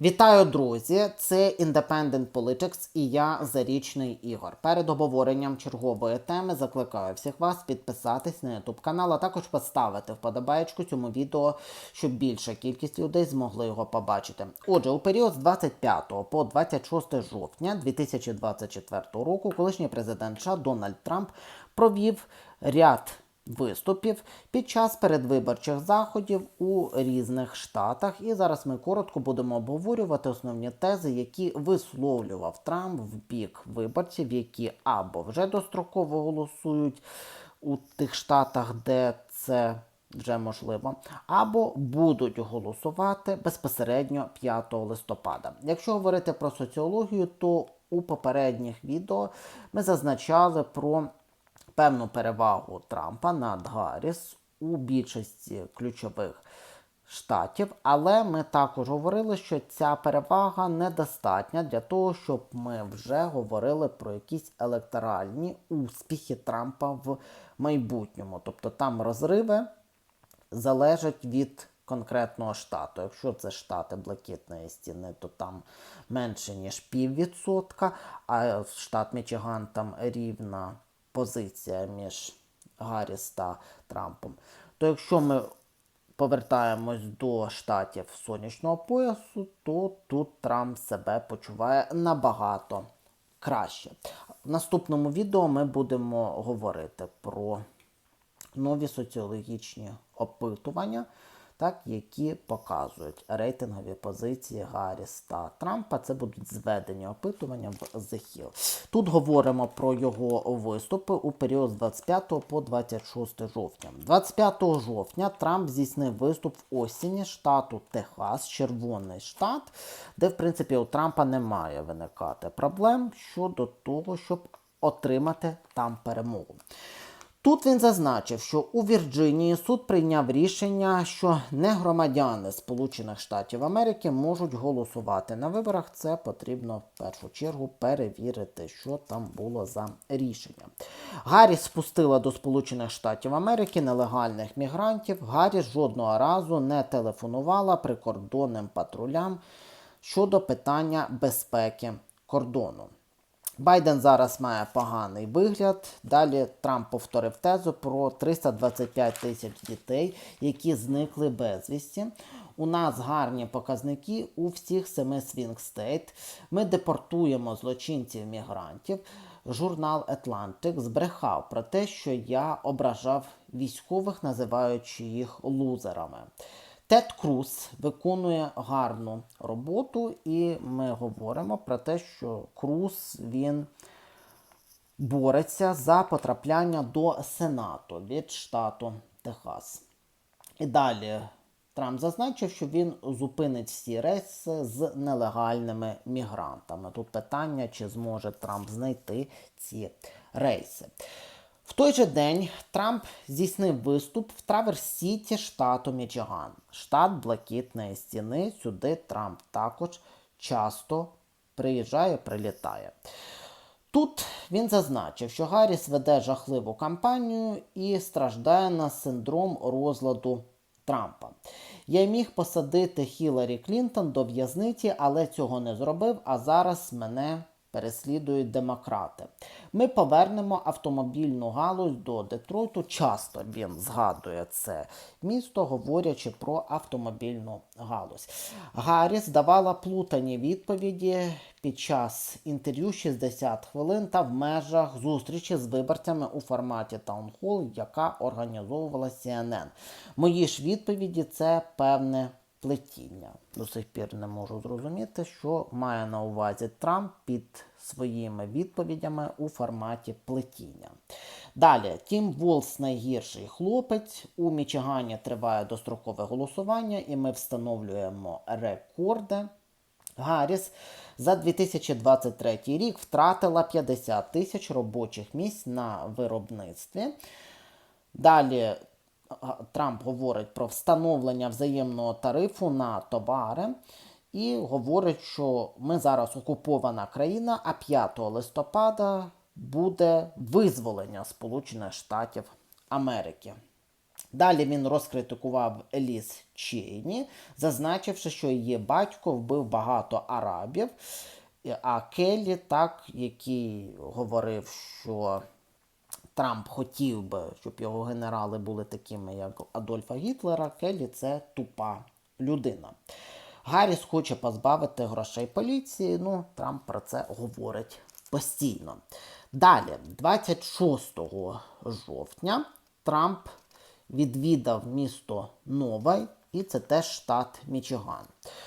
Вітаю, друзі! Це Independent Politics і я Зарічний Ігор. Перед обговоренням чергової теми закликаю всіх вас підписатись на YouTube канал, а також поставити вподобаєчку цьому відео, щоб більша кількість людей змогли його побачити. Отже, у період з 25 по 26 жовтня 2024 року колишній президент США Дональд Трамп провів ряд виступів під час передвиборчих заходів у різних штатах. І зараз ми коротко будемо обговорювати основні тези, які висловлював Трамп в бік виборців, які або вже достроково голосують у тих штатах, де це вже можливо, або будуть голосувати безпосередньо 5 листопада. Якщо говорити про соціологію, то у попередніх відео ми зазначали про певну перевагу Трампа над Гарріс у більшості ключових штатів, але ми також говорили, що ця перевага недостатня для того, щоб ми вже говорили про якісь електоральні успіхи Трампа в майбутньому. Тобто там розриви залежать від конкретного штату. Якщо це штати блакитної стіни, то там менше ніж піввідсотка, а штат Мічиган там рівна позиція між Гарріс та Трампом. То якщо ми повертаємось до штатів сонячного поясу, то тут Трамп себе почуває набагато краще. В наступному відео ми будемо говорити про нові соціологічні опитування, так, які показують рейтингові позиції Гарріс та Трампа. Це будуть зведені опитування в The Hill. Тут говоримо про його виступи у період з 25 по 26 жовтня. 25 жовтня Трамп здійснив виступ в осені штату Техас, червоний штат, де, в принципі, у Трампа не має виникати проблем щодо того, щоб отримати там перемогу. Тут він зазначив, що у Вірджинії суд прийняв рішення, що не громадяни Сполучених Штатів Америки можуть голосувати на виборах. Це потрібно в першу чергу перевірити, що там було за рішення. Гарріс спустила до Сполучених Штатів Америки нелегальних мігрантів. Гарріс жодного разу не телефонувала прикордонним патрулям щодо питання безпеки кордону. Байден зараз має поганий вигляд. Далі Трамп повторив тезу про 325 тисяч дітей, які зникли безвісті. У нас гарні показники у всіх семи свінг стейт. Ми депортуємо злочинців-мігрантів. Журнал Atlantic збрехав про те, що я ображав військових, називаючи їх лузерами. Тед Круз виконує гарну роботу, і ми говоримо про те, що Круз він бореться за потрапляння до Сенату від штату Техас. І далі Трамп зазначив, що він зупинить всі рейси з нелегальними мігрантами. Тут питання, чи зможе Трамп знайти ці рейси. В той же день Трамп здійснив виступ в Траверс-Сіті штату Мічиган, штат Блакитної стіни. Сюди Трамп також часто приїжджає, прилітає. Тут він зазначив, що Гарріс веде жахливу кампанію і страждає на синдром розладу Трампа. Я міг посадити Хіларі Клінтон до в'язниці, але цього не зробив. А зараз мене переслідують демократи. Ми повернемо автомобільну галузь до Детройту. Часто він згадує це місто, говорячи про автомобільну галузь. Гарріс давала плутані відповіді під час інтерв'ю 60 хвилин та в межах зустрічі з виборцями у форматі таунхол, яка організовувала CNN. Мої ж відповіді це певне плетіння. До сих пір не можу зрозуміти, що має на увазі Трамп під своїми відповідями у форматі плетіння. Далі, Тім Волс найгірший хлопець. У Мічигані триває дострокове голосування, і ми встановлюємо рекорди. Гарріс за 2023 рік втратила 50 тисяч робочих місць на виробництві. Далі Трамп говорить про встановлення взаємного тарифу на товари і говорить, що ми зараз окупована країна, а 5 листопада буде визволення Сполучених Штатів Америки. Далі він розкритикував Еліс Чейні, зазначивши, що її батько вбив багато арабів. А Келлі, так, який говорив, що Трамп хотів би, щоб його генерали були такими, як Адольфа Гітлера, Келлі це тупа людина. Гарріс хоче позбавити грошей поліції. Ну, Трамп про це говорить постійно. Далі, 26 жовтня, Трамп відвідав місто Новай, і це теж штат Мічиган.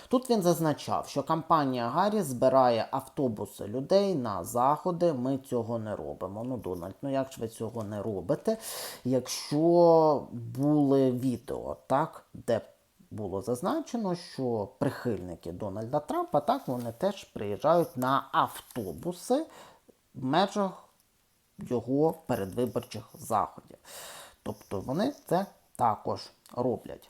Тут він зазначав, що компанія Гарріс збирає автобуси людей на заходи. Ми цього не робимо. Ну, Дональд, ну як ж ви цього не робите? Якщо були відео, так, де було зазначено, що прихильники Дональда Трампа так вони теж приїжджають на автобуси в межах його передвиборчих заходів. Тобто вони це також роблять.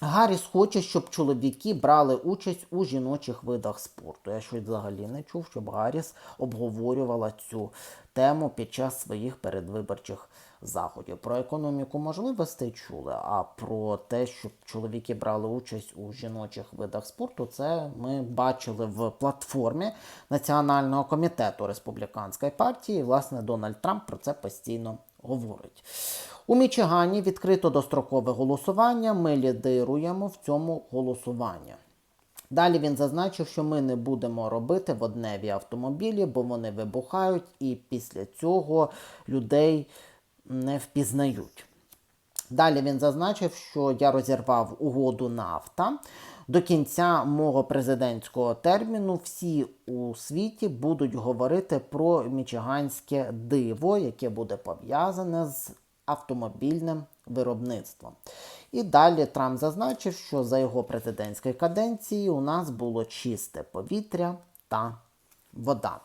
Гарріс хоче, щоб чоловіки брали участь у жіночих видах спорту. Я щось взагалі не чув, щоб Гарріс обговорювала цю тему під час своїх передвиборчих заходів. Про економіку можливостей чули, а про те, щоб чоловіки брали участь у жіночих видах спорту, це ми бачили в платформі Національного комітету республіканської партії. Власне, Дональд Трамп про це постійно говорить. У Мічигані відкрито дострокове голосування. Ми лідируємо в цьому голосуванні. Далі він зазначив, що ми не будемо робити водневі автомобілі, бо вони вибухають, і після цього людей не впізнають. Далі він зазначив, що я розірвав угоду нафта. До кінця мого президентського терміну всі у світі будуть говорити про мічиганське диво, яке буде пов'язане з автомобільним виробництвом. І далі Трамп зазначив, що за його президентської каденції у нас було чисте повітря та вода.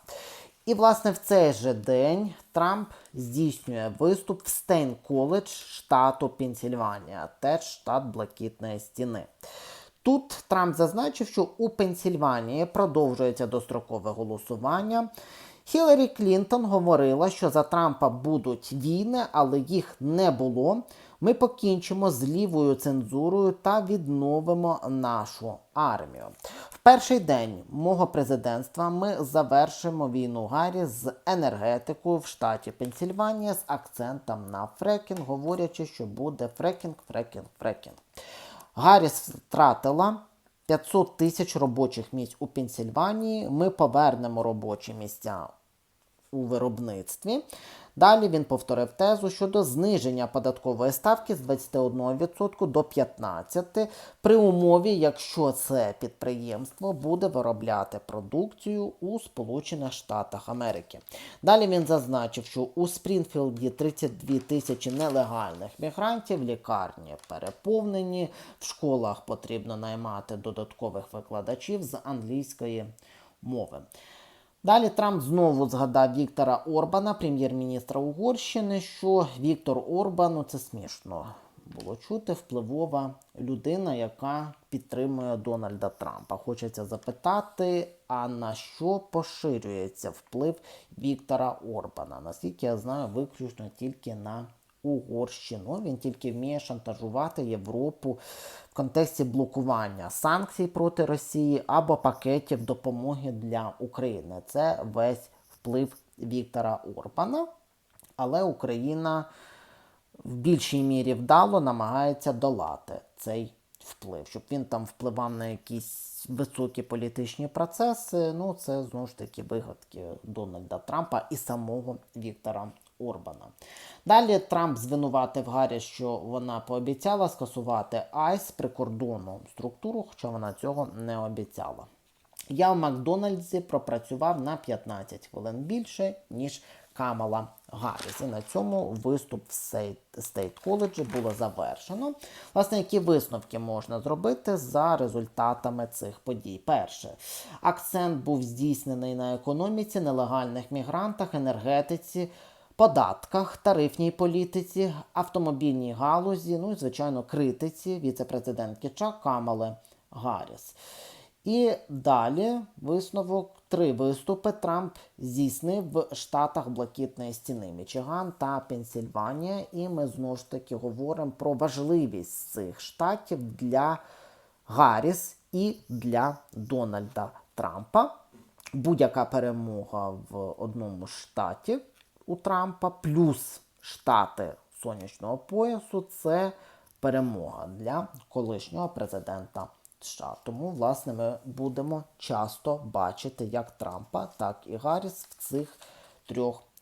І, власне, в цей же день Трамп здійснює виступ в Стейн коледж штату Пенсільванія, теж штат Блакитної стіни. Тут Трамп зазначив, що у Пенсільванії продовжується дострокове голосування. Хіларі Клінтон говорила, що за Трампа будуть війни, але їх не було. Ми покінчимо з лівою цензурою та відновимо нашу армію. В перший день мого президентства ми завершимо війну Гаррі з енергетикою в штаті Пенсільванія з акцентом на фрекінг, говорячи, що буде фрекінг, фрекінг, фрекінг. Гарріс втратила 500 тисяч робочих місць у Пенсільванії. Ми повернемо робочі місця у виробництві. Далі він повторив тезу щодо зниження податкової ставки з 21% до 15% при умові, якщо це підприємство буде виробляти продукцію у Сполучених Штатах Америки. Далі він зазначив, що у Спрінфілді 32 тисячі нелегальних мігрантів, лікарні переповнені, в школах потрібно наймати додаткових викладачів з англійської мови. Далі Трамп знову згадав Віктора Орбана, прем'єр-міністра Угорщини, що Віктор Орбан, ну це смішно було чути, впливова людина, яка підтримує Дональда Трампа. Хочеться запитати, а на що поширюється вплив Віктора Орбана? Наскільки я знаю, виключно тільки на Угорщину. Він тільки вміє шантажувати Європу в контексті блокування санкцій проти Росії або пакетів допомоги для України. Це весь вплив Віктора Орбана. Але Україна в більшій мірі вдало намагається долати цей вплив, щоб він там впливав на якісь високі політичні процеси. Ну, це знову ж таки вигадки Дональда Трампа і самого Віктора Орбана. Далі Трамп звинуватив Гаррі, що вона пообіцяла скасувати Айс прикордонну структуру, хоча вона цього не обіцяла. Я в Макдональдсі пропрацював на 15 хвилин більше, ніж Камала Гарріс. І на цьому виступ в Стейт коледжі було завершено. Власне, які висновки можна зробити за результатами цих подій? Перше, акцент був здійснений на економіці, нелегальних мігрантах, енергетиці. Податках, тарифній політиці, автомобільній галузі, ну і, звичайно, критиці віце-президентки Чак Камали Гарріс. І далі висновок три виступи Трамп здійснив в штатах Блакитної стіни Мічиган та Пенсільванія. І ми знову ж таки говоримо про важливість цих штатів для Гарріс і для Дональда Трампа. Будь-яка перемога в одному штаті у Трампа, плюс штати сонячного поясу це перемога для колишнього президента США. Тому, власне, ми будемо часто бачити як Трампа, так і Гарріс в цих трьох